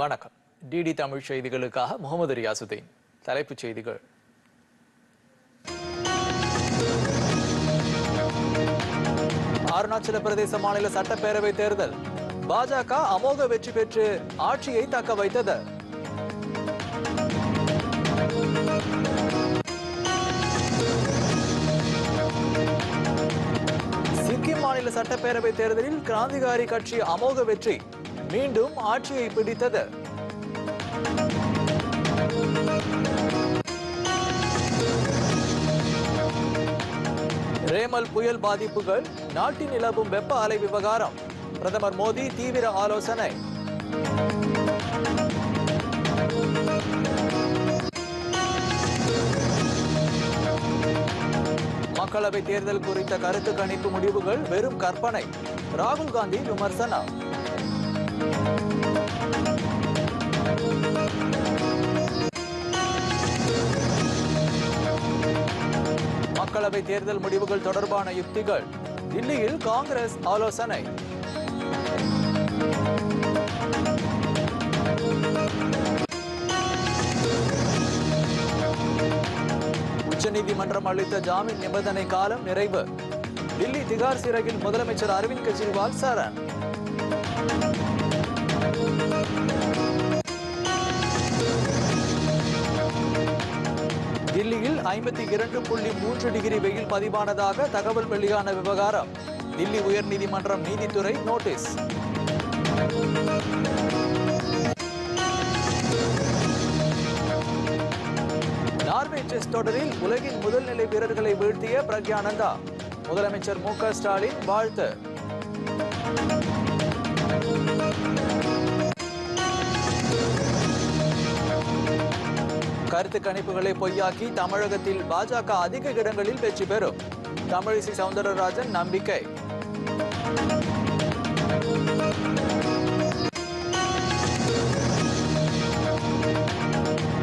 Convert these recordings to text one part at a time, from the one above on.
வணக்கம். டிடி தமிழ் செய்திகளுக்காக முகமது ரியாசுதீன். தலைப்புச் செய்திகள். அருணாச்சல பிரதேச மாநில சட்டப்பேரவை தேர்தல். பாஜக அமோக வெற்றி பெற்று ஆட்சியை தக்க வைத்தது. சிக்கிம் மாநில சட்டப்பேரவை தேர்தலில் கிராந்திகாரி கட்சி அமோக வெற்றி. மீண்டும் ஆட்சியை பிடித்தது. ரேமல் புயல் பாதிப்புகள் நாட்டில் நிலவும் வெப்ப அலை விவகாரம். பிரதமர் மோடி தீவிர ஆலோசனை. மக்களவை தேர்தல் குறித்த கருத்து கணிப்பு முடிவுகள் வெறும் கற்பனை. ராகுல் காந்தி விமர்சனம். மக்களவை தேர்தல் முடிவுகள் தொடர்பான யுக்திகள். தில்லியில் காங்கிரஸ் ஆலோசனை. உச்சநீதிமன்றம் அளித்த ஜாமீன் நிபந்தனை காலம் நிறைவு. தில்லி திகார் சிறையில் முதலமைச்சர் அரவிந்த் கெஜ்ரிவால் சரண். தில்லியில் ஐம்பத்தி இரண்டு புள்ளி மூன்று டிகிரி வெயில் பதிவானதாக தகவல் வெளியான விவகாரம். தில்லி உயர்நீதிமன்றம் நீதித்துறை நோட்டீஸ். நார்வே டெஸ்ட் தொடரில் உலகின் முதல் நிலை வீரர்களை வீழ்த்திய பிரக்யானந்தா. முதலமைச்சர் மு க ஸ்டாலின் வாழ்த்து. கருத்து கணிப்புகளை பொய்யாக்கி தமிழகத்தில் பாஜக அதிக இடங்களில் வெற்றி பெறும். தமிழிசை சவுந்தரராஜன் நம்பிக்கை.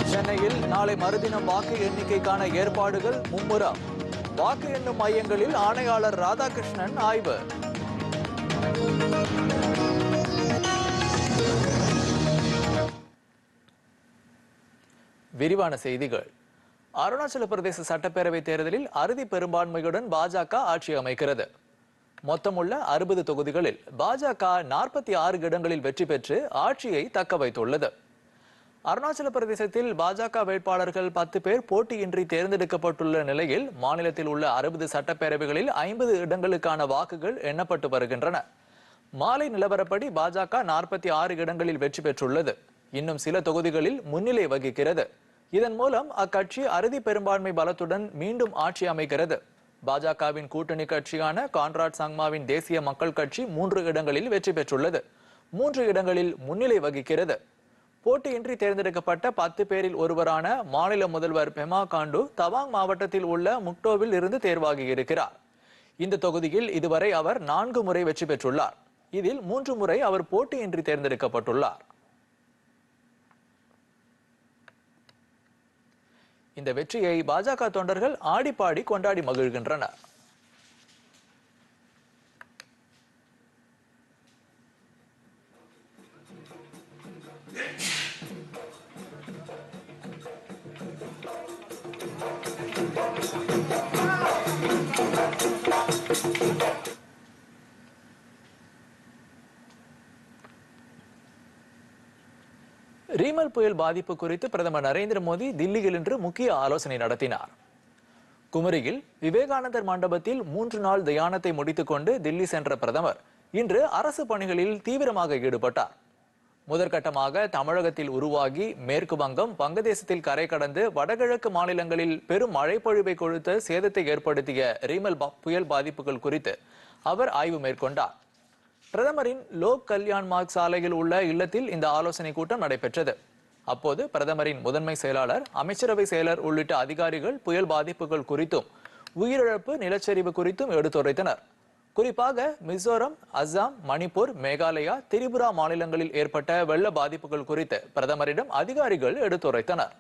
சென்னையில் நாளை மறுதினம் வாக்கு எண்ணிக்கைக்கான ஏற்பாடுகள் மும்முரம். வாக்கு எண்ணும் மையங்களில் ஆணையாளர் ராதாகிருஷ்ணன் ஆய்வு. விரிவான செய்திகள். அருணாச்சல பிரதேச சட்டப்பேரவை தேர்தலில் அறுதி பெரும்பான்மையுடன் பாஜக ஆட்சி அமைக்கிறது. மொத்தமுள்ள அறுபது தொகுதிகளில் பாஜக நாற்பத்தி ஆறு இடங்களில் வெற்றி பெற்று ஆட்சியை தக்க வைத்துள்ளது. அருணாச்சல பிரதேசத்தில் பாஜக வேட்பாளர்கள் பத்து பேர் போட்டியின்றி தேர்ந்தெடுக்கப்பட்டுள்ள நிலையில் மாநிலத்தில் உள்ள அறுபது சட்டப்பேரவைகளில் ஐம்பது இடங்களுக்கான வாக்குகள் எண்ணப்பட்டு வருகின்றன. மாலை நிலவரப்படி பாஜக நாற்பத்தி ஆறு இடங்களில் வெற்றி பெற்றுள்ளது. இன்னும் சில தொகுதிகளில் முன்னிலை வகிக்கிறது. இதன் மூலம் அக்கட்சி அறுதி பெரும்பான்மை பலத்துடன் மீண்டும் ஆட்சி அமைக்கிறது. பாஜகவின் கூட்டணி கட்சியான கான்ராட் சங்மாவின் தேசிய மக்கள் கட்சி மூன்று இடங்களில் வெற்றி பெற்றுள்ளது. மூன்று இடங்களில் முன்னிலை வகிக்கிறது. போட்டியின்றி தேர்ந்தெடுக்கப்பட்ட பத்து பேரில் ஒருவரான மாநில முதல்வர் பெமா காண்டு தவாங் மாவட்டத்தில் உள்ள முக்டோவில் இருந்து தேர்வாகி இருக்கிறார். இந்த தொகுதியில் இதுவரை அவர் நான்கு முறை வெற்றி பெற்றுள்ளார். இதில் மூன்று முறை அவர் போட்டியின்றி தேர்ந்தெடுக்கப்பட்டுள்ளார். இந்த வெற்றியை பாஜக தொண்டர்கள் ஆடிப்பாடி கொண்டாடி மகிழ்கின்றனர். ரீமல் புயல் பாதிப்பு குறித்து பிரதமர் நரேந்திர மோடி தில்லியில் இன்று முக்கிய ஆலோசனை நடத்தினார். குமரியில் விவேகானந்தர் மண்டபத்தில் மூன்று நாள் தியானத்தை முடித்துக்கொண்டு தில்லி சென்ற பிரதமர் இன்று அரசு பணிகளில் தீவிரமாக ஈடுபட்டார். முதற்கட்டமாக தமிழகத்தில் உருவாகி மேற்கு வங்கம் வங்கதேசத்தில் கரை கடந்து வடகிழக்கு மாநிலங்களில் பெரும் மழைப்பொழிவை கொடுத்த சேதத்தை ஏற்படுத்திய ரீமல் பா- புயல் பாதிப்புகள் குறித்து அவர் ஆய்வு மேற்கொண்டார். பிரதமரின் லோக் கல்யாண் மார்க் சாலையில் உள்ள இல்லத்தில் இந்த ஆலோசனை கூட்டம் நடைபெற்றது. அப்போது பிரதமரின் முதன்மை செயலாளர் அமைச்சரவை செயலர் உள்ளிட்ட அதிகாரிகள் புயல் பாதிப்புகள் குறித்தும் உயிரிழப்பு நிலச்சரிவு குறித்தும் எடுத்துரைத்தனர். குறிப்பாக மிசோரம் அஸ்ஸாம் மணிப்பூர் மேகாலயா திரிபுரா மாநிலங்களில் ஏற்பட்ட வெள்ள பாதிப்புகள் குறித்து பிரதமரிடம் அதிகாரிகள் எடுத்துரைத்தனர்.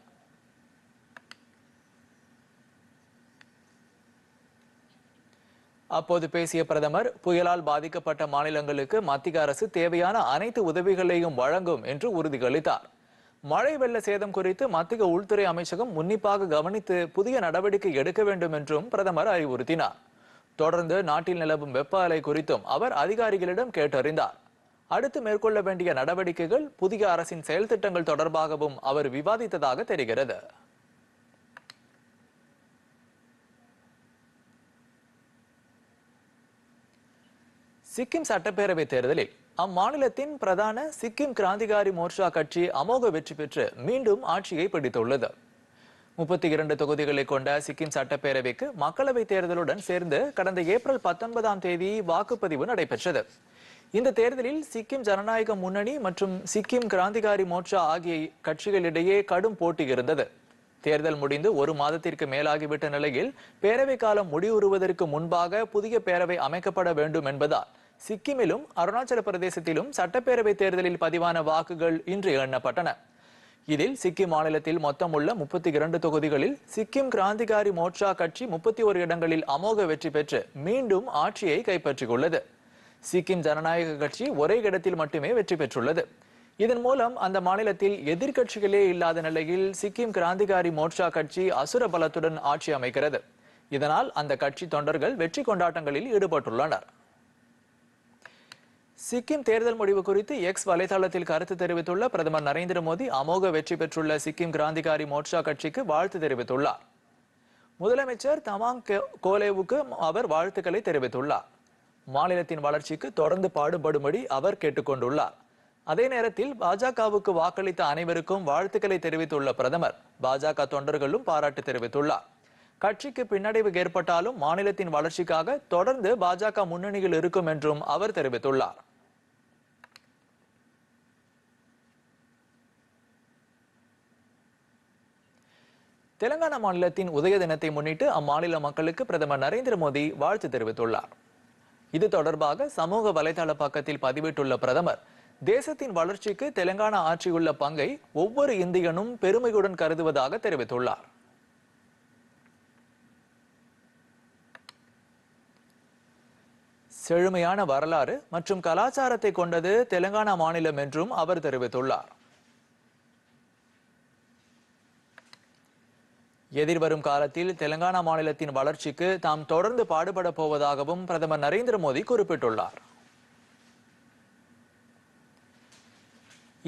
அப்போது பேசிய பிரதமர் புயலால் பாதிக்கப்பட்ட மாநிலங்களுக்கு மத்திய அரசு தேவையான அனைத்து உதவிகளையும் வழங்கும் என்று உறுதியளித்தார். மழை வெள்ள சேதம் குறித்து மத்திய உள்துறை அமைச்சகம் உன்னிப்பாக கவனித்து புதிய நடவடிக்கை எடுக்க வேண்டும் என்றும் பிரதமர் அறிவுறுத்தினார். தொடர்ந்து நாட்டில் நிலவும் வெப்ப அலை குறித்தும் அவர் அதிகாரிகளிடம் கேட்டறிந்தார். அடுத்து மேற்கொள்ள வேண்டிய நடவடிக்கைகள் புதிய அரசின் செயல்திட்டங்கள் தொடர்பாகவும் அவர் விவாதித்ததாக தெரிகிறது. சிக்கிம் சட்டப்பேரவை தேர்தலில் அம்மாநிலத்தின் பிரதான சிக்கிம் கிராந்திகாரி மோர்ச்சா கட்சி அமோக வெற்றி பெற்று மீண்டும் ஆட்சியை பிடித்துள்ளது. முப்பத்தி இரண்டு தொகுதிகளை கொண்ட சிக்கிம் சட்டப்பேரவைக்கு மக்களவை தேர்தலுடன் சேர்ந்து கடந்த ஏப்ரல் பத்தொன்பதாம் தேதி வாக்குப்பதிவு நடைபெற்றது. இந்த தேர்தலில் சிக்கிம் ஜனநாயக முன்னணி மற்றும் சிக்கிம் கிராந்திகாரி மோர்ச்சா ஆகிய கட்சிகளிடையே கடும் போட்டி இருந்தது. தேர்தல் முடிந்து ஒரு மாதத்திற்கு மேலாகிவிட்ட நிலையில் பேரவை காலம் முடிவுறுவதற்கு முன்பாக புதிய பேரவை அமைக்கப்பட வேண்டும் என்பதால் சிக்கிமிலும் அருணாச்சல பிரதேசத்திலும் சட்டப்பேரவை தேர்தலில் பதிவான வாக்குகள் இன்று எண்ணப்பட்டன. இதில் சிக்கிம் மாநிலத்தில் மொத்தம் உள்ள முப்பத்தி இரண்டு தொகுதிகளில் சிக்கிம் கிராந்திகாரி மோர்ச்சா கட்சி முப்பத்தி ஒரு இடங்களில் அமோக வெற்றி பெற்று மீண்டும் ஆட்சியை கைப்பற்றியுள்ளது. சிக்கிம் ஜனநாயக கட்சி ஒரே இடத்தில் மட்டுமே வெற்றி பெற்றுள்ளது. இதன் மூலம் அந்த மாநிலத்தில் எதிர்க்கட்சிகளே இல்லாத நிலையில் சிக்கிம் கிராந்திகாரி மோர்ச்சா கட்சி அசுர பலத்துடன் ஆட்சி அமைக்கிறது. இதனால் அந்த கட்சி தொண்டர்கள் வெற்றி கொண்டாட்டங்களில் ஈடுபட்டுள்ளனர். சிக்கிம் தேர்தல் முடிவு குறித்து எக்ஸ் வலைதளத்தில் கருத்து தெரிவித்துள்ள பிரதமர் நரேந்திர மோடி அமோக வெற்றி பெற்றுள்ள சிக்கிம் கிராந்திகாரி மோர்ச்சா கட்சிக்கு வாழ்த்து தெரிவித்துள்ளார். முதலமைச்சர் தமாங் கோலேவுக்கு அவர் வாழ்த்துக்களை தெரிவித்துள்ளார். மாநிலத்தின் வளர்ச்சிக்கு தொடர்ந்து பாடுபடும்படி அவர் கேட்டுக்கொண்டுள்ளார். அதே நேரத்தில் பாஜகவுக்கு வாக்களித்த அனைவருக்கும் வாழ்த்துக்களை தெரிவித்துள்ள பிரதமர் பாஜக தொண்டர்களும் பாராட்டு தெரிவித்துள்ளார். கட்சிக்கு பின்னடைவு ஏற்பட்டாலும் மாநிலத்தின் வளர்ச்சிக்காக தொடர்ந்து பாஜக முன்னணியில் இருக்கும் என்றும் அவர் தெரிவித்துள்ளார். தெலங்கானா மாநிலத்தின் உதய தினத்தை முன்னிட்டு அம்மாநில மக்களுக்கு பிரதமர் நரேந்திர மோடி வாழ்த்து தெரிவித்துள்ளார். இது தொடர்பாக சமூக வலைதள பக்கத்தில் பதிவிட்டுள்ள பிரதமர் தேசத்தின் வளர்ச்சிக்கு தெலங்கானா ஆற்றியுள்ள பங்கை ஒவ்வொரு இந்தியனும் பெருமையுடன் கருதுவதாக தெரிவித்துள்ளார். செழுமையான வரலாறு மற்றும் கலாச்சாரத்தை கொண்டது தெலங்கானா மாநிலம் என்றும் அவர் தெரிவித்துள்ளார். எதிர்வரும் காலத்தில் தெலங்கானா மாநிலத்தின் வளர்ச்சிக்கு தாம் தொடர்ந்து பாடுபட போவதாகவும் பிரதமர் நரேந்திர மோடி குறிப்பிட்டுள்ளார்.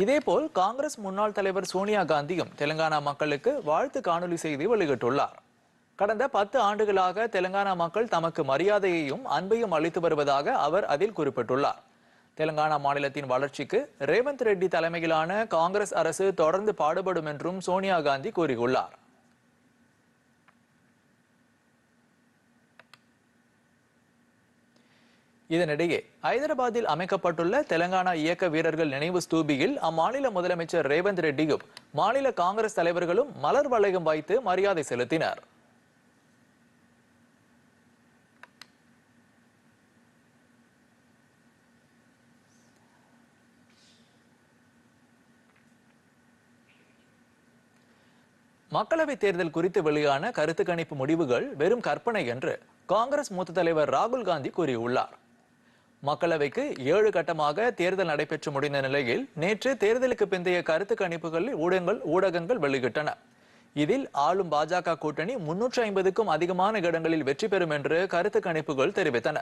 இதேபோல் காங்கிரஸ் முன்னாள் தலைவர் சோனியா காந்தியும் தெலங்கானா மக்களுக்கு வாழ்த்து காணொலி செய்தி வெளியிட்டுள்ளார். கடந்த பத்து ஆண்டுகளாக தெலங்கானா மக்கள் தமக்கு மரியாதையையும் அன்பையும் அளித்து வருவதாக அவர் அதில் குறிப்பிட்டுள்ளார். தெலங்கானா மாநிலத்தின் வளர்ச்சிக்கு ரேவந்த் ரெட்டி தலைமையிலான காங்கிரஸ் அரசு தொடர்ந்து பாடுபடும் என்றும் சோனியா காந்தி கூறியுள்ளார். இதனிடையே ஐதராபாத்தில் அமைக்கப்பட்டுள்ள தெலங்கானா இயக்க வீரர்கள் நினைவு ஸ்தூபியில் அம்மாநில முதலமைச்சர் ரேவந்த் ரெட்டியும் மாநில காங்கிரஸ் தலைவர்களும் மலர் வளையம் வைத்து மரியாதை செலுத்தினர். மக்களவை தேர்தல் குறித்து வெளியான கருத்து கணிப்பு முடிவுகள் வெறும் கற்பனை என்று காங்கிரஸ் மூத்த தலைவர் ராகுல் காந்தி கூறியுள்ளார். மக்களவைக்கு ஏழு கட்டமாக தேர்தல் நடைபெற்று முடிந்த நிலையில் நேற்று தேர்தலுக்கு பிந்தைய கருத்து கணிப்புகளில் ஊடகங்கள் ஊடகங்கள் வெளியிட்டன. இதில் ஆளும் பாஜக கூட்டணி முன்னூற்று ஐம்பதுக்கும் அதிகமான இடங்களில் வெற்றி பெறும் என்று கருத்து கணிப்புகள் தெரிவித்தன.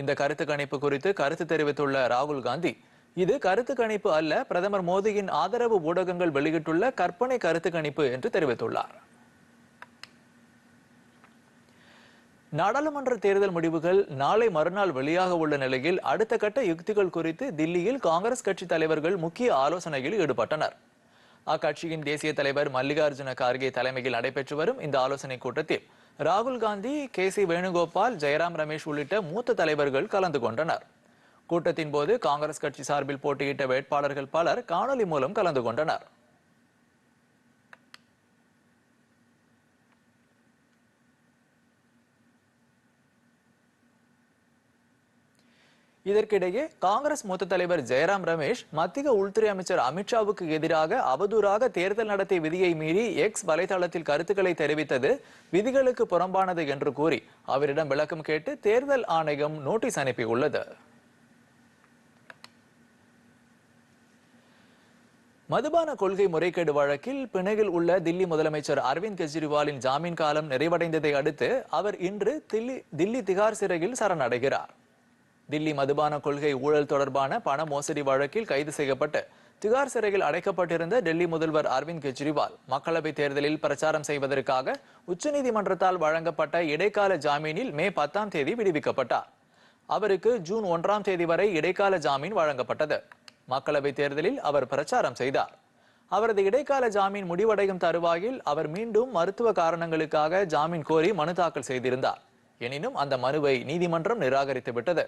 இந்த கருத்து கணிப்பு குறித்து கருத்து தெரிவித்துள்ள ராகுல் காந்தி இது கருத்து கணிப்பு அல்ல பிரதமர் மோடியின் ஆதரவு ஊடகங்கள் வெளியிட்டுள்ள கற்பனை கருத்து கணிப்பு என்று தெரிவித்துள்ளார். நாடாளுமன்ற தேர்தல் முடிவுகள் நாளை மறுநாள் வெளியாக உள்ள நிலையில் அடுத்த கட்ட யுக்திகள் குறித்து தில்லியில் காங்கிரஸ் கட்சி தலைவர்கள் முக்கிய ஆலோசனையில் ஈடுபட்டனர். அக்கட்சியின் தேசிய தலைவர் மல்லிகார்ஜுன கார்கே தலைமையில் நடைபெற்று வரும் இந்த ஆலோசனை கூட்டத்தில் ராகுல் காந்தி கே சி வேணுகோபால் ஜெயராம் ரமேஷ் உள்ளிட்ட மூத்த தலைவர்கள் கலந்து கொண்டனர். கூட்டத்தின் போது காங்கிரஸ் கட்சி சார்பில் போட்டியிட்ட வேட்பாளர்கள் பலர் காணொலி மூலம் கலந்து கொண்டனர். இதற்கிடையே காங்கிரஸ் மூத்த தலைவர் ஜெயராம் ரமேஷ் மத்திய உள்துறை அமைச்சர் அமித்ஷாவுக்கு எதிராக அவதூறாக தேர்தல் நடத்தை விதியை மீறி எக்ஸ் வலைதளத்தில் கருத்துக்களை தெரிவித்தது விதிகளுக்கு புறம்பானது என்று கூறி அவரிடம் விளக்கம் கேட்டு தேர்தல் ஆணையம் நோட்டீஸ் அனுப்பியுள்ளது. மதுபான கொள்கை முறைகேடு வழக்கில் பிணையில் உள்ள தில்லி முதலமைச்சர் அரவிந்த் கெஜ்ரிவாலின் ஜாமீன் காலம் நிறைவடைந்ததை அடுத்து அவர் இன்று தில்லி தில்லி திகார் சிறையில் சரணடைகிறார். தில்லி மதுபான கொள்கை ஊழல் தொடர்பான பண மோசடி வழக்கில் கைது செய்யப்பட்டு திகார் சிறையில் அடைக்கப்பட்டிருந்த டெல்லி முதல்வர் அரவிந்த் கெஜ்ரிவால் மக்களவைத் தேர்தலில் பிரச்சாரம் செய்வதற்காக உச்சநீதிமன்றத்தால் வழங்கப்பட்ட இடைக்கால ஜாமீனில் மே பத்தாம் தேதி விடுவிக்கப்பட்டார். அவருக்கு ஜூன் ஒன்றாம் தேதி வரை இடைக்கால ஜாமீன் வழங்கப்பட்டது. மக்களவைத் தேர்தலில் அவர் பிரச்சாரம் செய்தார். அவரது இடைக்கால ஜாமீன் முடிவடையும் தருவாயில் அவர் மீண்டும் மருத்துவ காரணங்களுக்காக ஜாமீன் கோரி மனு தாக்கல் செய்திருந்தார். எனினும் அந்த மனுவை நீதிமன்றம் நிராகரித்து விட்டது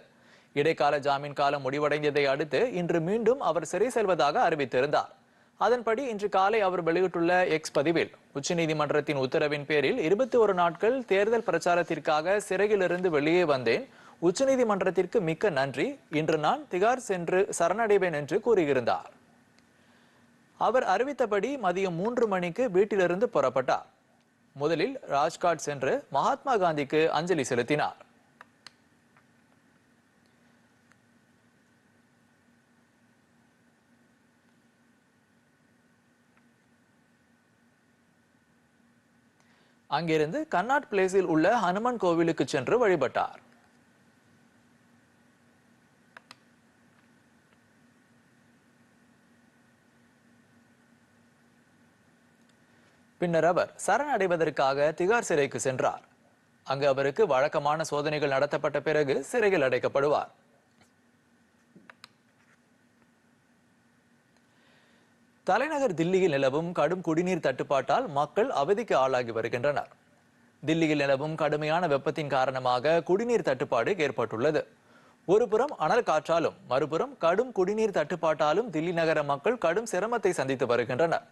இடைக்கால ஜாமீன் காலம் முடிவடைந்ததை அடுத்து இன்று மீண்டும் அவர் சிறை செல்வதாக அறிவித்திருந்தார். அதன்படி இன்று காலை அவர் வெளியிட்டுள்ள எக்ஸ் பதிவில் உச்சநீதிமன்றத்தின் உத்தரவின் பேரில் இருபத்தி ஒரு நாட்கள் தேர்தல் பிரச்சாரத்திற்காக சிறையிலிருந்து வெளியே வந்தேன். உச்சநீதிமன்றத்திற்கு மிக்க நன்றி. இன்று நான் திகார் சென்று சரணடைவேன் என்று கூறியிருந்தார். அவர் அறிவித்தபடி மதியம் மூன்று மணிக்கு வீட்டிலிருந்து புறப்பட்டார். முதலில் ராஜ்காட் சென்று மகாத்மா காந்திக்கு அஞ்சலி செலுத்தினார். அங்கிருந்து கர்நாட் பிளேஸில் உள்ள ஹனுமன் கோவிலுக்கு சென்று வழிபட்டார். பின்னர் அவர் சரணடைவதற்காக திகார் சிறைக்கு சென்றார். அங்கு அவருக்கு வழக்கமான சோதனைகள் நடத்தப்பட்ட பிறகு சிறையில் அடைக்கப்படுவார். தலைநகர் தில்லியில் நிலவும் கடும் குடிநீர் தட்டுப்பாட்டால் மக்கள் அவதிக்கு ஆளாகி வருகின்றனர். தில்லியில் நிலவும் கடுமையான வெப்பத்தின் காரணமாக குடிநீர் தட்டுப்பாடு ஏற்பட்டுள்ளது. ஒருபுறம் அனல் காற்றாலும் மறுபுறம் கடும் குடிநீர் தட்டுப்பாட்டாலும் தில்லி நகர மக்கள் கடும் சிரமத்தை சந்தித்து வருகின்றனர்.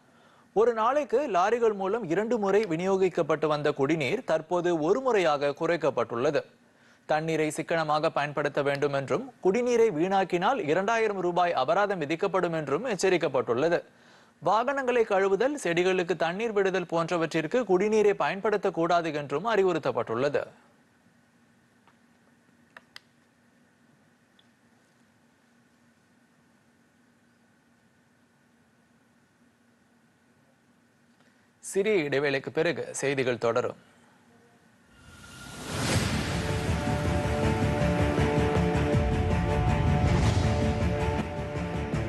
ஒரு நாளைக்கு லாரிகள் மூலம் இரண்டு முறை விநியோகிக்கப்பட்டு வந்த குடிநீர் தற்போது ஒரு முறையாக குறைக்கப்பட்டுள்ளது. தண்ணீரை சிக்கனமாக பயன்படுத்த வேண்டும் என்றும் குடிநீரை வீணாக்கினால் இரண்டாயிரம் ரூபாய் அபராதம் விதிக்கப்படும் என்றும் எச்சரிக்கப்பட்டுள்ளது. வாகனங்களை கழுவுதல் செடிகளுக்கு தண்ணீர் விடுதல் போன்றவற்றிற்கு குடிநீரை பயன்படுத்தக்கூடாது என்றும் அறிவுறுத்தப்பட்டுள்ளது. சிறிய இடைவேளைக்கு பிறகு செய்திகள் தொடரும்.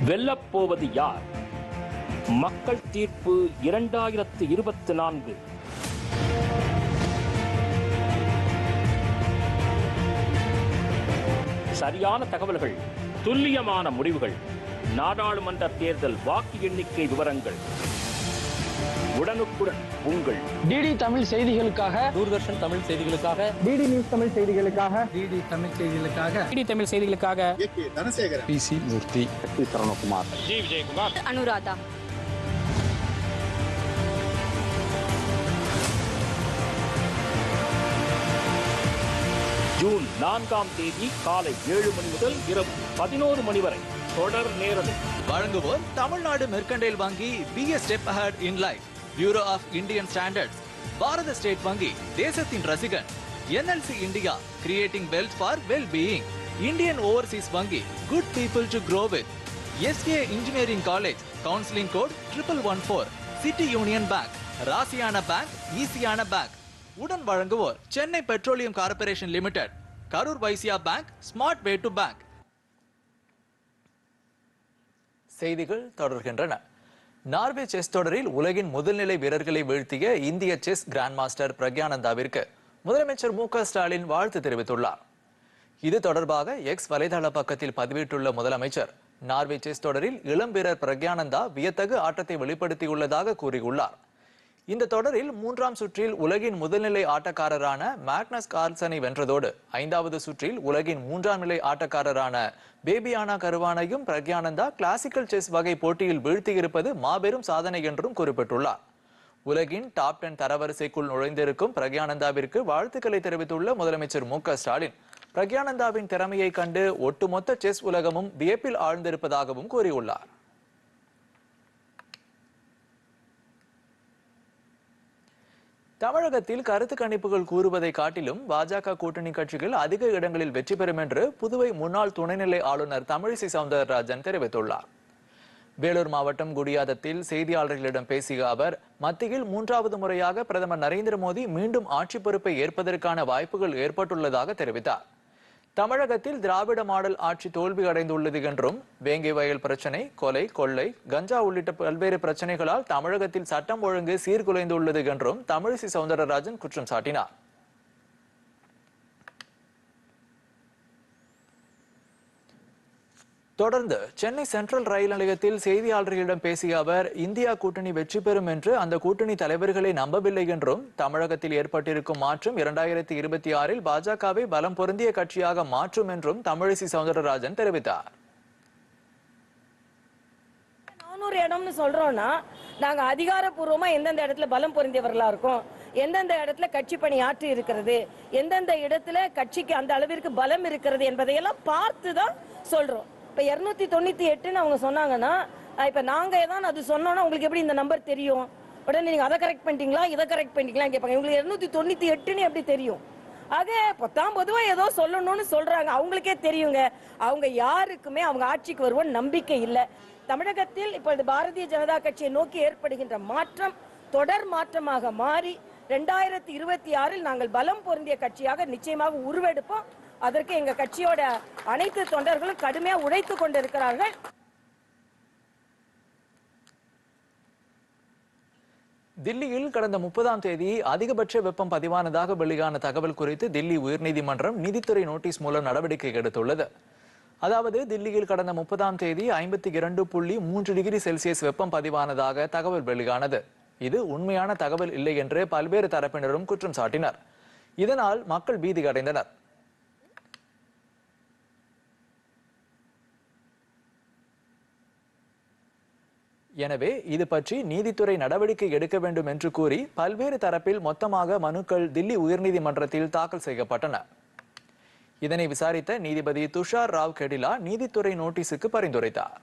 வெல்லப்போவது யார்? மக்கள் தீர்ப்பு இரண்டாயிரத்து இருபத்தி நான்கு. சரியான தகவல்கள் துல்லியமான முடிவுகள். நாடாளுமன்ற தேர்தல் வாக்கு எண்ணிக்கை விவரங்கள். உடனுக்குடன் உங்கள் டிடி தமிழ் செய்திகளுக்காக தூர்தர்ஷன் தமிழ் செய்திகளுக்காக டிடி நியூஸ் தமிழ் செய்திகளுக்காக டிடி தமிழ் செய்திகளுக்காக டிடி தமிழ் செய்திகளுக்காக. P C Murthy. Anuradha. June நான்காம் தேதி காலை ஏழு மணி முதல் இரவு பதினோரு மணி வரை தொடர் நேரலை வழங்குவோர் தமிழ்நாடு மெர்கண்டைல் வங்கி be a step ahead in life bureau of Indian standards Bharat state வங்கி தேசத்தின் ரசிகன் NLC India creating wealth for well being Indian overseas வங்கி good people to grow with SK engineering college counselling code triple one four city union bank ராசியான bank ஈஸியான bank உடன் வழங்குவோர் Chennai petroleum corporation limited Karur Vysya bank smart way to bank. செய்திகள் தொடர்கின்றன. Norway chess தொடரில் உலகின் முதல்நிலை வீரர்களை வீழ்த்திய இந்திய செஸ் கிராண்ட் மாஸ்டர் பிரக்யானந்தாவிற்கு முதலமைச்சர் மு ஸ்டாலின் வாழ்த்து தெரிவித்துள்ளார். இது தொடர்பாக எக்ஸ் வலைதள பக்கத்தில் பதிவிட்டுள்ள முதலமைச்சர் நார்வே செஸ் தொடரில் இளம் வீரர் பிரக்யானந்தா வியத்தகு ஆட்டத்தை வெளிப்படுத்தியுள்ளதாக கூறியுள்ளார். இந்த தொடரில் மூன்றாம் சுற்றில் உலகின் முதல்நிலை ஆட்டக்காரரான மேக்னஸ் கார்ல்சனை வென்றதோடு ஐந்தாவது சுற்றில் உலகின் மூன்றாம் நிலை ஆட்டக்காரரான பேபியானா கருவானையும் பிரக்யானந்தா கிளாசிக்கல் செஸ் வகை போட்டியில் வீழ்த்தியிருப்பது மாபெரும் சாதனை என்றும் குறிப்பிட்டுள்ளார். உலகின் டாப் டென் தரவரிசைக்குள் நுழைந்திருக்கும் பிரக்யானந்தாவிற்கு வாழ்த்துக்களை தெரிவித்துள்ள முதலமைச்சர் மு ஸ்டாலின் பிரக்யானந்தாவின் திறமையை கண்டு ஒட்டுமொத்த செஸ் உலகமும் வியப்பில் ஆழ்ந்திருப்பதாகவும் கூறியுள்ளார். தமிழகத்தில் கருத்து கணிப்புகள் கூறுவதை காட்டிலும் பாஜக கூட்டணி கட்சிகள் அதிக இடங்களில் வெற்றி பெறும் என்று புதுவை முன்னாள் துணைநிலை ஆளுநர் தமிழிசை சவுந்தரராஜன் தெரிவித்துள்ளார். வேலூர் மாவட்டம் குடியாதத்தில் செய்தியாளர்களிடம் பேசிய அவர் மத்தியில் மூன்றாவது முறையாக பிரதமர் நரேந்திர மோடி மீண்டும் ஆட்சி பொறுப்பை ஏற்பதற்கான வாய்ப்புகள் ஏற்பட்டுள்ளதாக தெரிவித்தார். தமிழகத்தில் திராவிட மாடல் ஆட்சி தோல்வி அடைந்துள்ளது என்றும் வேங்கை வயல் பிரச்சனை கொலை கொள்ளை கஞ்சா உள்ளிட்ட பல்வேறு பிரச்சனைகளால் தமிழகத்தில் சட்டம் ஒழுங்கு சீர்குலைந்துள்ளது என்றும் தமிழிசை சவுந்தரராஜன் குற்றம் சாட்டினார். தொடர்ந்து சென்னை சென்ட்ரல் ரயில் நிலையத்தில் செய்தியாளர்களிடம் பேசிய அவர் இந்தியா கூட்டணி வெற்றி பெறும் என்று அந்த கூட்டணி தலைவர்களை நம்பவில்லை என்றும் தமிழகத்தில் ஏற்பட்டிருக்கும் மாற்றம் இரண்டாயிரத்தி இருபத்தி ஆறில் பாஜகவை பலம் பொருந்திய கட்சியாக மாற்றும் என்றும் தமிழிசை சவுந்தரராஜன் தெரிவித்தார். நானூறு இடம்னு சொல்றோம்னா நாங்க அதிகாரப்பூர்வமா எந்தெந்த இடத்துல பலம் பொருந்தியவர்களா இருக்கோம் எந்தெந்த இடத்துல கட்சி பணி ஆற்றி இருக்கிறது எந்தெந்த இடத்துல கட்சிக்கு அந்த அளவிற்கு பலம் இருக்கிறது என்பதையெல்லாம் பார்த்து தான் சொல்றோம். இப்போ இரநூத்தி தொண்ணூத்தி எட்டுன்னு அவங்க சொன்னாங்கன்னா இப்போ நாங்கள் நாங்க ஏதாவது அது சொன்னோம்னா உங்களுக்கு எப்படி இந்த நம்பர் தெரியும்? உடனே நீங்க அதை கரெக்ட் பண்ணிட்டீங்களா? இதை கரெக்ட் பண்ணிட்டீங்களா? கேட்பாங்க உங்களுக்கு இரநூத்தி தொண்ணூத்தி எட்டுன்னு எப்படி தெரியும்? ஆக பத்தாம் பொதுவா ஏதோ சொல்லணும்னு சொல்றாங்க. அவங்களுக்கே தெரியுங்க. அவங்க யாருக்குமே அவங்க ஆட்சிக்கு வருவோம் நம்பிக்கை இல்லை. தமிழகத்தில் இப்பொழுது பாரதிய ஜனதா கட்சியை நோக்கி ஏற்படுகின்ற மாற்றம் தொடர் மாற்றமாக மாறி ரெண்டாயிரத்தி இருபத்தி ஆறில் நாங்கள் பலம் பொருந்திய கட்சியாக நிச்சயமாக உருவெடுப்போம். அதற்கு எங்க கட்சியோட அனைத்து தொண்டர்களும் கடுமையா உழைத்து கொண்டிருக்கிறார்கள். தில்லியில் கடந்த முப்பதாம் தேதி அதிகபட்ச வெப்பம் பதிவானதாக வெளியான தகவல் குறித்து தில்லி உயர்நீதிமன்றம் நீதித்துறை நோட்டீஸ் மூலம் நடவடிக்கை எடுத்துள்ளது. அதாவது தில்லியில் கடந்த முப்பதாம் தேதி ஐம்பத்தி இரண்டு புள்ளி மூன்று டிகிரி செல்சியஸ் வெப்பம் பதிவானதாக தகவல் வெளியானது. இது உண்மையான தகவல் இல்லை என்று பல்வேறு தரப்பினரும் குற்றம் சாட்டினர். இதனால் மக்கள் பீதி அடைந்தனர் எனவே இது பற்றி நீதித்துறை நடவடிக்கை எடுக்க வேண்டும் என்று கூறி பல்வேறு தரப்பில் மொத்தமாக மனுக்கள் தில்லி உயர்நீதிமன்றத்தில் தாக்கல் செய்யப்பட்டன. இதனை விசாரித்த நீதிபதி துஷார் ராவ் கெடிலா நீதித்துறை நோட்டீஸுக்கு பரிந்துரைத்தார்.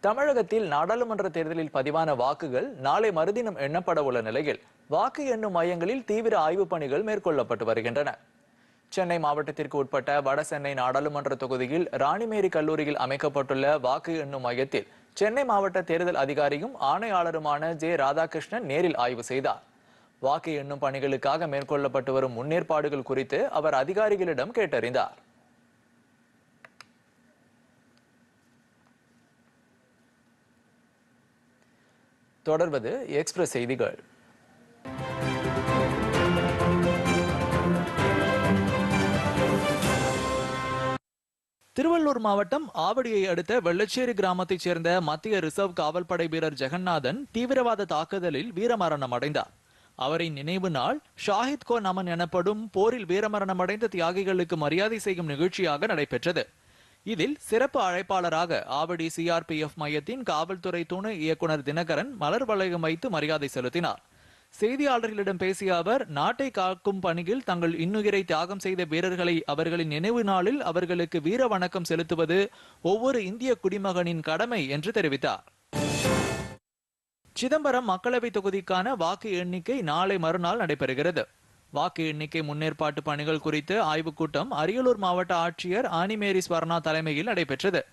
தமிழகத்தில் நாடாளுமன்ற தேர்தலில் பதிவான வாக்குகள் நாளை மறுதினம் எண்ணப்பட உள்ள நிலையில் வாக்கு எண்ணும் மையங்களில் தீவிர ஆய்வுப் பணிகள் மேற்கொள்ளப்பட்டு வருகின்றன. சென்னை மாவட்டத்திற்கு உட்பட்ட வட சென்னை நாடாளுமன்ற தொகுதியில் ராணிமேரி கல்லூரியில் அமைக்கப்பட்டுள்ள வாக்கு எண்ணும் மையத்தில் சென்னை மாவட்ட தேர்தல் அதிகாரியும் ஆணையாளருமான ஜே ராதாகிருஷ்ணன் நேரில் ஆய்வு செய்தார். வாக்கு எண்ணும் பணிகளுக்காக மேற்கொள்ளப்பட்டு வரும் முன்னேற்பாடுகள் குறித்து அவர் அதிகாரிகளிடம் கேட்டறிந்தார். தொடர்வது எக்ஸ்பிரஸ் செய்திகள். திருவள்ளூர் மாவட்டம் ஆவடியை அடுத்த வெள்ளச்சேரி கிராமத்தைச் சேர்ந்த மத்திய ரிசர்வ் காவல்படை வீரர் ஜெகநாதன் தீவிரவாத தாக்குதலில் வீரமரணம் அடைந்தார் அவரின் நினைவு நாள் ஷாஹித் கோ நமன் எனப்படும் போரில் வீரமரணம் அடைந்த தியாகிகளுக்கு மரியாதை செய்யும் நிகழ்ச்சியாக நடைபெற்றது. இதில் சிறப்பு அழைப்பாளராக ஆவடி சிஆர்பிஎஃப் மையத்தின் காவல்துறை துணை இயக்குனர் தினகரன் மலர் வளையம் வைத்து மரியாதை செலுத்தினார். செய்தியாளர்களிடம் பேசிய அவர் நாட்டை காக்கும் பணியில் தங்கள் இன்னுயிரை தியாகம் செய்த வீரர்களை அவர்களின் நினைவு நாளில் அவர்களுக்கு வீர வணக்கம் செலுத்துவது ஒவ்வொரு இந்திய குடிமகனின் கடமை என்று தெரிவித்தார். சிதம்பரம் மக்களவை தொகுதிக்கான வாக்கு எண்ணிக்கை நாளை மறுநாள் நடைபெறுகிறது. வாக்கு எண்ணிக்கை முன்னேற்பாட்டு பணிகள் குறித்து ஆய்வுக் கூட்டம் அரியலூர் மாவட்ட ஆட்சியர் ஆனிமேரி ஸ்வர்ணா தலைமையில் நடைபெற்றது.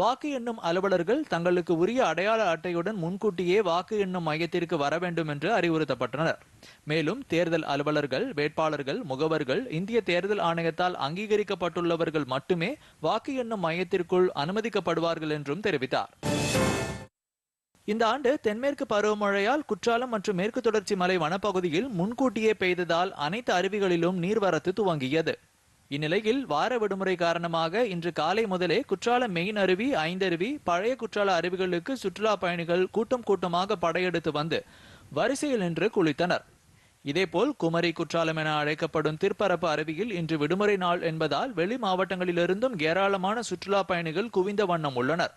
வாக்கு எண்ணும் அலுவலர்கள் தங்களுக்கு உரிய அடையாள அட்டையுடன் முன்கூட்டியே வாக்கு எண்ணும் மையத்திற்கு வர வேண்டும் என்று அறிவுறுத்தப்பட்டனர். மேலும் தேர்தல் அலுவலர்கள் வேட்பாளர்கள் முகவர்கள் இந்திய தேர்தல் ஆணையத்தால் அங்கீகரிக்கப்பட்டுள்ளவர்கள் மட்டுமே வாக்கு எண்ணும் மையத்திற்குள் அனுமதிக்கப்படுவார்கள் என்றும் தெரிவித்தார். இந்த ஆண்டு தென்மேற்கு பருவமழையால் குற்றாலம் மற்றும் மேற்கு தொடர்ச்சி மலை வனப்பகுதியில் முன்கூட்டியே பெய்ததால் அனைத்து அருவிகளிலும் நீர்வரத்து துவங்கியது. இந்நிலையில் வார விடுமுறை காரணமாக இன்று காலை முதலே குற்றாலம் மெயின் அருவி ஐந்தருவி பழைய குற்றால அருவிகளுக்கு சுற்றுலா பயணிகள் கூட்டம் கூட்டமாக படையெடுத்து வந்து வரிசையில் நின்று குளித்தனர். இதேபோல் குமரி குற்றாலம் என அழைக்கப்படும் திருப்பரப்பு அருவியில் இன்று விடுமுறை நாள் என்பதால் வெளி மாவட்டங்களிலிருந்தும் ஏராளமான சுற்றுலா பயணிகள் குவிந்த வண்ணம் உள்ளனர்.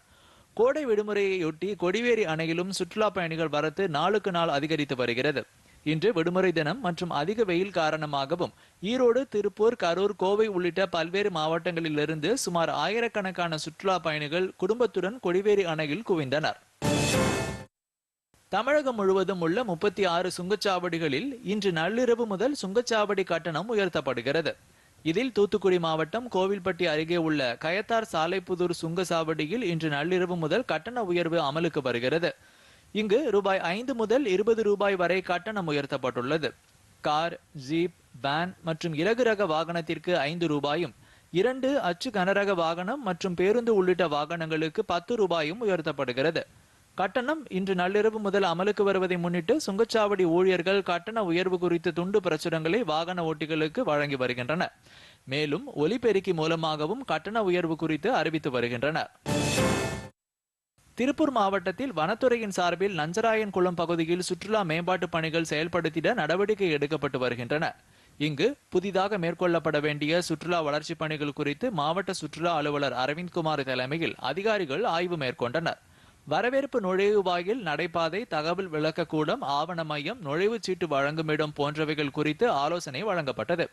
கோடை விடுமுறையொட்டி கொடிவேரி அணையிலும் சுற்றுலா பயணிகள் வரத்து நாளுக்கு நாள் அதிகரித்து வருகிறது. இன்று விடுமுறை தினம் மற்றும் அதிக வெயில் காரணமாகவும் ஈரோடு திருப்பூர் கரூர் கோவை உள்ளிட்ட பல்வேறு மாவட்டங்களிலிருந்து சுமார் ஆயிரக்கணக்கான சுற்றுலா பயணிகள் குடும்பத்துடன் கொடிவேரி அணையில் குவிந்தனர். தமிழகம் முழுவதும் உள்ள முப்பத்தி ஆறு சுங்கச்சாவடிகளில் இன்று நள்ளிரவு முதல் சுங்கச்சாவடி கட்டணம் உயர்த்தப்படுகிறது. இதில் தூத்துக்குடி மாவட்டம் கோவில்பட்டி அருகே உள்ள கயத்தார் சாலைப்புதூர் சுங்கச்சாவடியில் இன்று நள்ளிரவு முதல் கட்டண உயர்வு அமலுக்கு வருகிறது. இங்கு ரூபாய் ஐந்து முதல் இருபது ரூபாய் வரை கட்டணம் உயர்த்தப்பட்டுள்ளது. கார் ஜீப் வேன் மற்றும் இலகு ரக வாகனத்திற்கு ஐந்து ரூபாயும் இரண்டு அச்சு கனரக வாகனம் மற்றும் பேருந்து உள்ளிட்ட வாகனங்களுக்கு பத்து ரூபாயும் உயர்த்தப்படுகிறது. கட்டணம் இன்று நள்ளிரவு முதல் அமலுக்கு வருவதை முன்னிட்டு சுங்கச்சாவடி ஊழியர்கள் கட்டண உயர்வு குறித்து துண்டு பிரசுரங்களை வாகன ஓட்டிகளுக்கு வழங்கி வருகின்றனர். மேலும் ஒலிபெருக்கி மூலமாகவும் கட்டண உயர்வு குறித்து அறிவித்து வருகின்றனர். திருப்பூர் மாவட்டத்தில் வனத்துறையின் சார்பில் நஞ்சராயன் குளம் பகுதியில் சுற்றுலா மேம்பாட்டு பணிகள் செயல்படுத்திட நடவடிக்கை எடுக்கப்பட்டு வருகின்றன. இங்கு புதிதாக மேற்கொள்ளப்பட வேண்டிய சுற்றுலா வளர்ச்சிப் பணிகள் குறித்து மாவட்ட சுற்றுலா அலுவலர் அரவிந்த்குமார் தலைமையில் அதிகாரிகள் ஆய்வு மேற்கொண்டனர். வரவேற்பு நுழைவு வாயில் நடைபாதை தகவல் விளக்கக்கூடம் ஆவண மையம் நுழைவுச் சீட்டு வழங்கும் இடம் போன்றவைகள் குறித்து ஆலோசனை வழங்கப்பட்டது.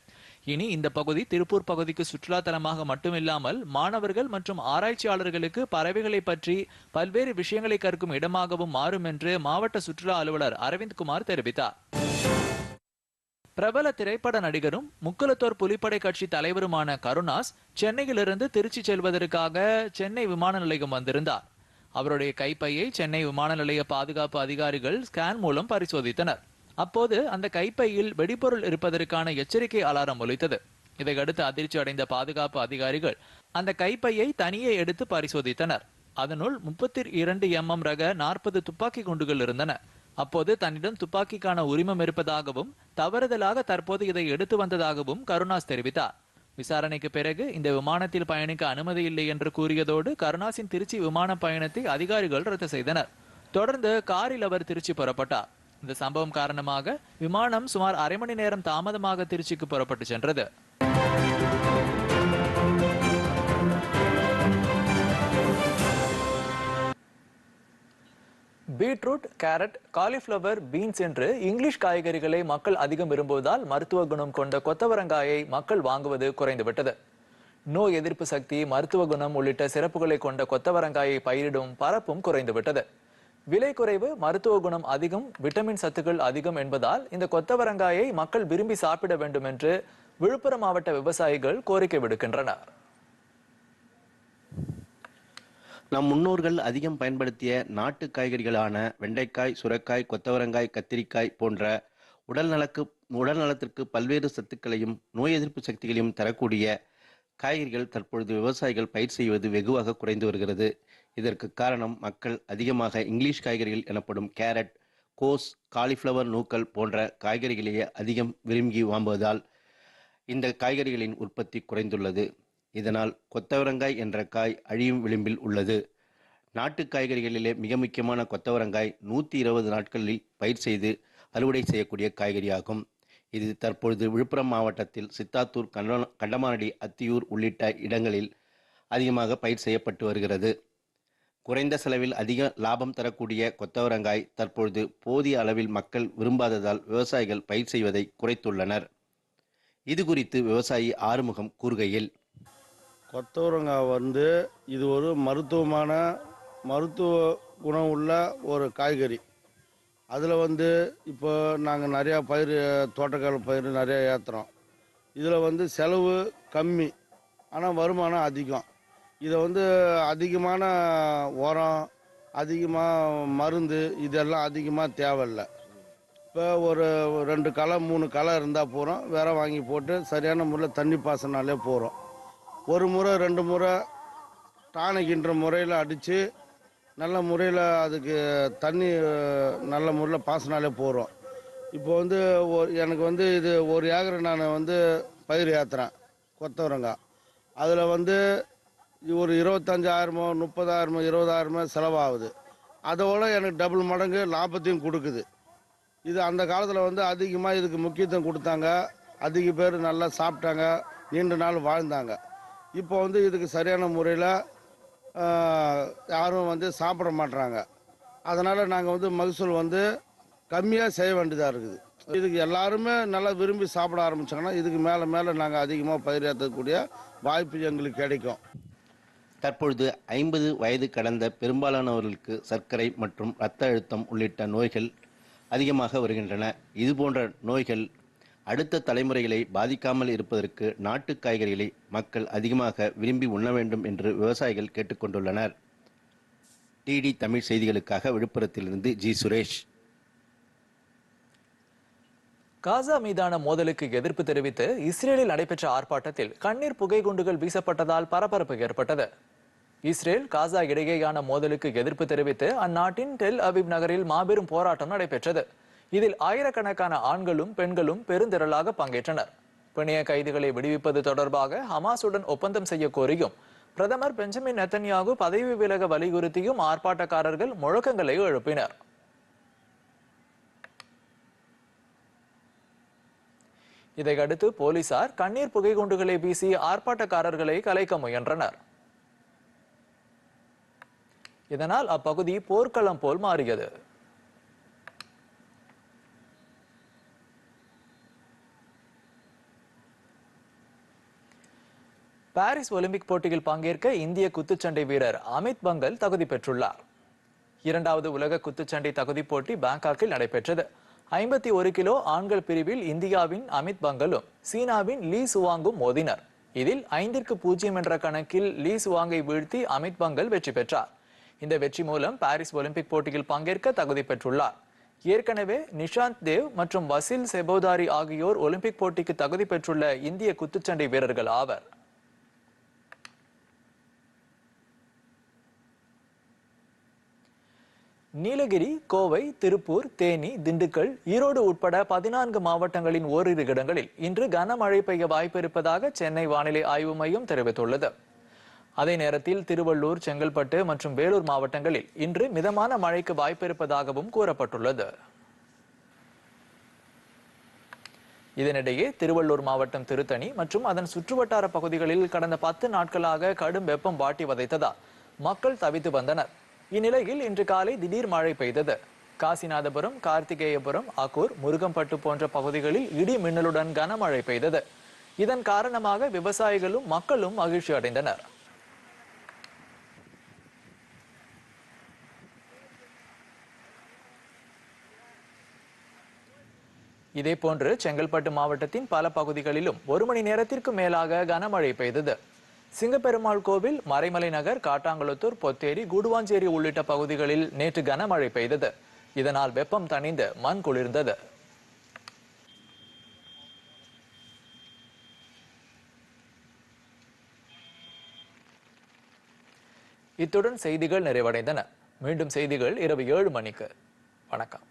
இனி இந்த பகுதி திருப்பூர் பகுதிக்கு சுற்றுலா தலமாக மட்டுமில்லாமல் மாணவர்கள் மற்றும் ஆராய்ச்சியாளர்களுக்கு பறவைகளை பற்றி பல்வேறு விஷயங்களை கற்கும் இடமாகவும் மாறும் என்று மாவட்ட சுற்றுலா அலுவலர் அரவிந்த்குமார் தெரிவித்தார். பிரபல திரைப்பட நடிகரும் முக்குலத்தோர் புலிப்படை கட்சி தலைவருமான கருணாஸ் சென்னையிலிருந்து திருச்சி செல்வதற்காக சென்னை விமான நிலையம் வந்திருந்தார். அவருடைய கைப்பையை சென்னை விமான நிலைய பாதுகாப்பு அதிகாரிகள் ஸ்கேன் மூலம் பரிசோதித்தனர். அப்போது அந்த கைப்பையில் வெடிபொருள் இருப்பதற்கான எச்சரிக்கை அலாரம் ஒலித்தது. இதையடுத்து அதிர்ச்சி அடைந்த பாதுகாப்பு அதிகாரிகள் அந்த கைப்பையை தனியே எடுத்து பரிசோதித்தனர். அதனுள் முப்பத்தி இரண்டு எம்எம் ரக நாற்பது துப்பாக்கி குண்டுகள் இருந்தன. அப்போது தன்னிடம் துப்பாக்கிக்கான உரிமம் இருப்பதாகவும் தவறுதலாக தற்போது இதை எடுத்து வந்ததாகவும் கருணாஸ் தெரிவித்தார். விசாரணைக்கு பிறகு இந்த விமானத்தில் பயணிக்க அனுமதி இல்லை என்று கூறியதோடு கருணாசின் திருச்சி விமான பயணத்தை அதிகாரிகள் ரத்து செய்தனர். தொடர்ந்து காரில் அவர் திருச்சி புறப்பட்டார். இந்த சம்பவம் காரணமாக விமானம் சுமார் அரை மணி நேரம் தாமதமாக திருச்சிக்கு புறப்பட்டு சென்றது. பீட்ரூட் கேரட் காலிஃப்ளவர் பீன்ஸ் என்று இங்கிலீஷ் காய்கறிகளை மக்கள் அதிகம் விரும்புவதால் மருத்துவ குணம் கொண்ட கொத்தவரங்காயை மக்கள் வாங்குவது குறைந்துவிட்டது. நோய் எதிர்ப்பு சக்தி மருத்துவ குணம் உள்ளிட்ட சிறப்புகளை கொண்ட கொத்தவரங்காயை பயிரிடும் பரப்பும் குறைந்துவிட்டது. விலை குறைவு மருத்துவ குணம் அதிகம் விட்டமின் சத்துக்கள் அதிகம் என்பதால் இந்த கொத்தவரங்காயை மக்கள் விரும்பி சாப்பிட வேண்டும் என்று விழுப்புரம் மாவட்ட விவசாயிகள் கோரிக்கை விடுக்கின்றனர். நம் முன்னோர்கள் அதிகம் பயன்படுத்திய நாட்டு காய்கறிகளான வெண்டைக்காய் சுரக்காய் கொத்தவரங்காய் கத்திரிக்காய் போன்ற உடல் நலக்கு உடல் நலத்திற்கு பல்வேறு சத்துக்களையும் நோய் எதிர்ப்பு சக்திகளையும் தரக்கூடிய காய்கறிகள் தற்பொழுது விவசாயிகள் பயிர் செய்வது வெகுவாக குறைந்து வருகிறது. இதற்கு காரணம் மக்கள் அதிகமாக இங்கிலீஷ் காய்கறிகள் எனப்படும் கேரட் கோஸ் காலிஃப்ளவர் நூக்கல் போன்ற காய்கறிகளையே அதிகம் விரும்பி வாங்குவதால் இந்த காய்கறிகளின் உற்பத்தி குறைந்துள்ளது. இதனால் கொத்தவரங்காய் என்ற காய் அழியும் விளிம்பில் உள்ளது. நாட்டு காய்கறிகளிலே மிக முக்கியமான கொத்தவரங்காய் நூற்றி இருபது நாட்களில் பயிர் செய்து அறுவடை செய்யக்கூடிய காய்கறியாகும். இது தற்பொழுது விழுப்புரம் மாவட்டத்தில் சித்தாத்தூர் கண்ட கண்டமானடி அத்தியூர் உள்ளிட்ட இடங்களில் அதிகமாக பயிர் செய்யப்பட்டு வருகிறது. குறைந்த செலவில் அதிக லாபம் தரக்கூடிய கொத்தவரங்காய் தற்பொழுது போதிய அளவில் மக்கள் விரும்பாததால் விவசாயிகள் பயிர் செய்வதை குறைத்துள்ளனர். இது குறித்து விவசாயி ஆறுமுகம் கூறுகையில் கொத்தவரங்காய் வந்து இது ஒரு மருத்துவமான மருத்துவ குணம் உள்ள ஒரு காய்கறி. அதில் வந்து இப்போ நாங்கள் நிறையா பயிர் தோட்டக்கால பயிர் நிறையா ஏற்றுறோம் இதில் வந்து செலவு கம்மி ஆனால் வருமானம் அதிகம். இதை வந்து அதிகமான உரம் அதிகமாக மருந்து இதெல்லாம் அதிகமாக தேவையில்லை. இப்போ ஒரு ரெண்டு களை மூணு களை இருந்தால் போகிறோம் வேற வாங்கி போட்டு சரியான முறையில் தண்ணி பாசனாலே போகிறோம் ஒரு முறை ரெண்டு முறை டானிக்கின்ற முறையில் அடித்து நல்ல முறையில் அதுக்கு தண்ணி நல்ல முறையில் பாசனாலே போகிறோம் இப்போ வந்து ஒரு எனக்கு வந்து இது ஒரு ஏக்கரை நான் வந்து பயிர் ஏற்றுறேன் கொத்தவரங்காய் அதில் வந்து ஒரு இருபத்தஞ்சாயிரமோ முப்பதாயிரமோ இருபதாயிரமோ செலவாகுது. அதோட எனக்கு டபுள் மடங்கு லாபத்தையும் கொடுக்குது. இது அந்த காலத்தில் வந்து அதிகமாக இதுக்கு முக்கியத்துவம் கொடுத்தாங்க. அதிக பேர் நல்லா சாப்பிட்டாங்க. நீண்ட நாள் வாழ்ந்தாங்க. இப்போ வந்து இதுக்கு சரியான முறையில் யாரும் வந்து சாப்பிட மாட்டுறாங்க அதனால் நாங்கள் வந்து மகசூல் வந்து கம்மியாக செய்ய வேண்டியதாக இருக்குது. இதுக்கு எல்லாருமே நல்லா விரும்பி சாப்பிட ஆரம்பிச்சாங்கன்னா இதுக்கு மேலே மேலே நாங்கள் அதிகமாக பயிரேற்றக்கூடிய வாய்ப்பு எங்களுக்கு கிடைக்கும். தற்பொழுது ஐம்பது வயது கடந்த பெரும்பாலானவர்களுக்கு சர்க்கரை மற்றும் இரத்த அழுத்தம் உள்ளிட்ட நோய்கள் அதிகமாக வருகின்றன. இதுபோன்ற நோய்கள் அடுத்த தலைமுறைகளை பாதிக்காமல் இருப்பதற்கு நாட்டு காய்கறிகளை மக்கள் அதிகமாக விரும்பி உண்ண வேண்டும் என்று விவசாயிகள் கேட்டுக்கொண்டுள்ளனர். டிடி தமிழ் செய்திகளுக்காக விழுப்புரத்திலிருந்து ஜி சுரேஷ். காசா மீதான மோதலுக்கு எதிர்ப்பு தெரிவித்து இஸ்ரேலில் நடைபெற்ற ஆர்ப்பாட்டத்தில் கண்ணீர் புகை குண்டுகள் வீசப்பட்டதால் பரபரப்பு ஏற்பட்டது. இஸ்ரேல் காசா இடையேயான மோதலுக்கு எதிர்ப்பு தெரிவித்து அந்நாட்டின் டெல் அபிப் நகரில் மாபெரும் போராட்டம் நடைபெற்றது. இதில் ஆயிரக்கணக்கான ஆண்களும் பெண்களும் பெருந்திரளாக பங்கேற்றனர். பிணைய கைதிகளை விடுவிப்பது தொடர்பாக ஹமாசுடன் ஒப்பந்தம் செய்ய கோரியும் பிரதமர் பெஞ்சமின் நெத்தன்யாகு பதவி விலக வலியுறுத்தியும் ஆர்ப்பாட்டக்காரர்கள் முழக்கங்களை எழுப்பினர். இதையடுத்து போலீசார் கண்ணீர் புகை குண்டுகளை வீசி ஆர்ப்பாட்டக்காரர்களை கலைக்க முயன்றனர். இதனால் அப்பகுதி போர்க்களம் போல் மாறியது. பாரிஸ் ஒலிம்பிக் போட்டியில் பங்கேற்க இந்திய குத்துச்சண்டை வீரர் அமித் பங்கல் தகுதி பெற்றுள்ளார். இரண்டாவது உலக குத்துச்சண்டை தகுதிப் போட்டி பாங்காக்கில் நடைபெற்றது. ஐம்பத்தி ஒரு கிலோ ஆண்கள் பிரிவில் இந்தியாவின் அமித் பங்கலும் சீனாவின் லீ சுவாங்கும் மோதினர். இதில் ஐந்திற்கு பூஜ்ஜியம் என்ற கணக்கில் லீ சுவாங்கை வீழ்த்தி அமித் பங்கல் வெற்றி பெற்றார். இந்த வெற்றி மூலம் பாரிஸ் ஒலிம்பிக் போட்டியில் பங்கேற்க தகுதி பெற்றுள்ளார். ஏற்கனவே நிஷாந்த் தேவ் மற்றும் வசில் செபோதாரி ஆகியோர் ஒலிம்பிக் போட்டிக்கு தகுதி பெற்றுள்ள இந்திய குத்துச்சண்டை வீரர்கள் ஆவர். நீலகிரி கோவை திருப்பூர் தேனி திண்டுக்கல் ஈரோடு உட்பட பதினான்கு மாவட்டங்களின் ஓரிரு இடங்களில் இன்று கனமழை பெய்ய வாய்ப்பிருப்பதாக சென்னை வானிலை ஆய்வு மையம் தெரிவித்துள்ளது. அதே நேரத்தில் திருவள்ளூர் செங்கல்பட்டு மற்றும் வேலூர் மாவட்டங்களில் இன்று மிதமான மழைக்கு வாய்ப்பிருப்பதாகவும் கூறப்பட்டுள்ளது. இதனிடையே திருவள்ளூர் மாவட்டம் திருத்தணி மற்றும் அதன் சுற்றுவட்டார பகுதிகளில் கடந்த பத்து நாட்களாக கடும் வெப்பம் வாட்டி வதைத்ததால் மக்கள் தவித்து வந்தனர். இந்நிலையில் இன்று காலை திடீர் மழை பெய்தது. காசிநாதபுரம் கார்த்திகேயபுரம் ஆக்கூர் முருகம்பட்டு போன்ற பகுதிகளில் இடி மின்னலுடன் கனமழை பெய்தது. இதன் காரணமாக விவசாயிகளும் மக்களும் மகிழ்ச்சி அடைந்தனர். இதேபோன்று செங்கல்பட்டு மாவட்டத்தின் பல பகுதிகளிலும் ஒரு மணி நேரத்திற்கு மேலாக கனமழை பெய்தது. சிங்கப்பெருமாள் கோவில் மறைமலை நகர் காட்டாங்குளத்தூர் பொத்தேரி குடுவாஞ்சேரி உள்ளிட்ட பகுதிகளில் நேற்று கனமழை பெய்தது. இதனால் வெப்பம் தணிந்து மண் குளிர்ந்தது. இத்துடன் செய்திகள் நிறைவடைந்தன. மீண்டும் செய்திகள் இரவு ஏழு மணிக்கு. வணக்கம்.